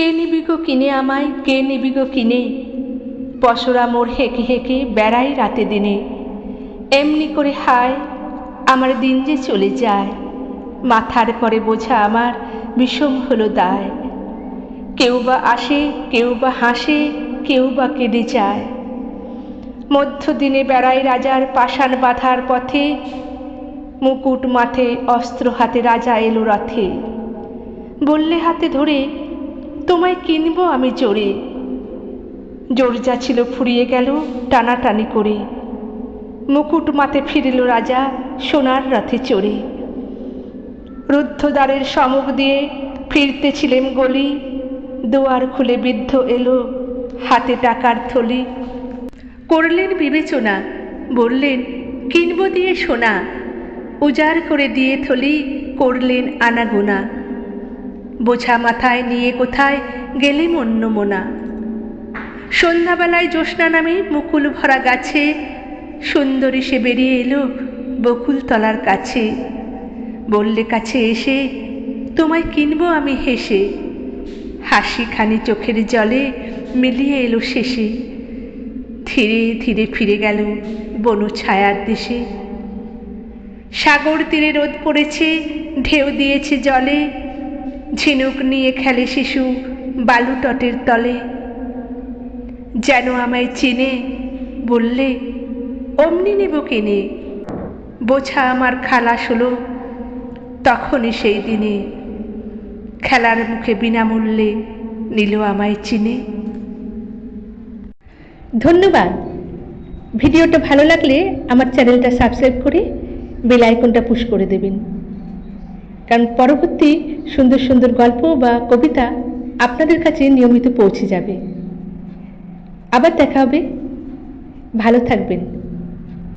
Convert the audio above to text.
কে নিবি গো কিনে আমায়? কে নিবি গো কিনে? পশরা মোর হেঁকে হেঁকে বেড়াই রাতে দিনে। এমনি করে হায়, আমার দিন যে চলে যায়। মাথার পরে বোঝা আমার বিষম হলো দায়। কেউ বা আসে, কেউ বা হাসে, কেউ বা কেঁদে যায়। মধ্যদিনে বেড়াই রাজার পাষাণ বাঁধার পথে, মুকুট মাথে অস্ত্র হাতে রাজা এলো রথে। বললে হাতে ধরে তোমায় কিনবো আমি জোরে। জোর যা ছিল ফুরিয়ে গেল টানাটানি করে। মুকুট মাতে ফিরিল রাজা সোনার রথে চড়ে। রুদ্ধদ্বারের সমুখ দিয়ে ফিরতেছিলেন গলি। দুয়ার খুলে বৃদ্ধ এলো হাতে টাকার থলি। করলেন বিবেচনা, বললেন, কিনব দিয়ে সোনা। উজাড় করে দিয়ে থলি করলেন আনাগোনা। বোঝা মাথায় নিয়ে কোথায় গেলেম অন্য মোনা? সন্ধ্যাবেলায় জ্যোৎস্না নামে মুকুল ভরা গাছে সুন্দরী সে বেরিয়ে এলো বকুল তলার কাছে। বললে, কাছে এসে তোমায় কিনবো আমি হেসে। হাসি খানি চোখের জলে মিলিয়ে এলো শেষে। ধীরে ধীরে ফিরে গেল বনু ছায়ার দেশে। সাগর তীরে রোদ পড়েছে, ঢেউ দিয়েছে জলে। ঝিনুক নিয়ে খেলে শিশু বালু তটের তলে। যেন আমায় চিনে, বললে, অমনি নেব কিনে? বোঝা আমার খালাস হলো তখনই সেই দিনে। খেলার মুখে বিনামূল্যে নিল আমায় চিনে। ধন্যবাদ। ভিডিওটা ভালো লাগলে আমার চ্যানেলটা সাবস্ক্রাইব করে বেল আইকনটা পুশ করে দেবেন। কারণ পরবর্তী সুন্দর সুন্দর গল্প বা কবিতা আপনাদের কাছে নিয়মিত পৌঁছে যাবে। আবার দেখা হবে। ভালো থাকবেন।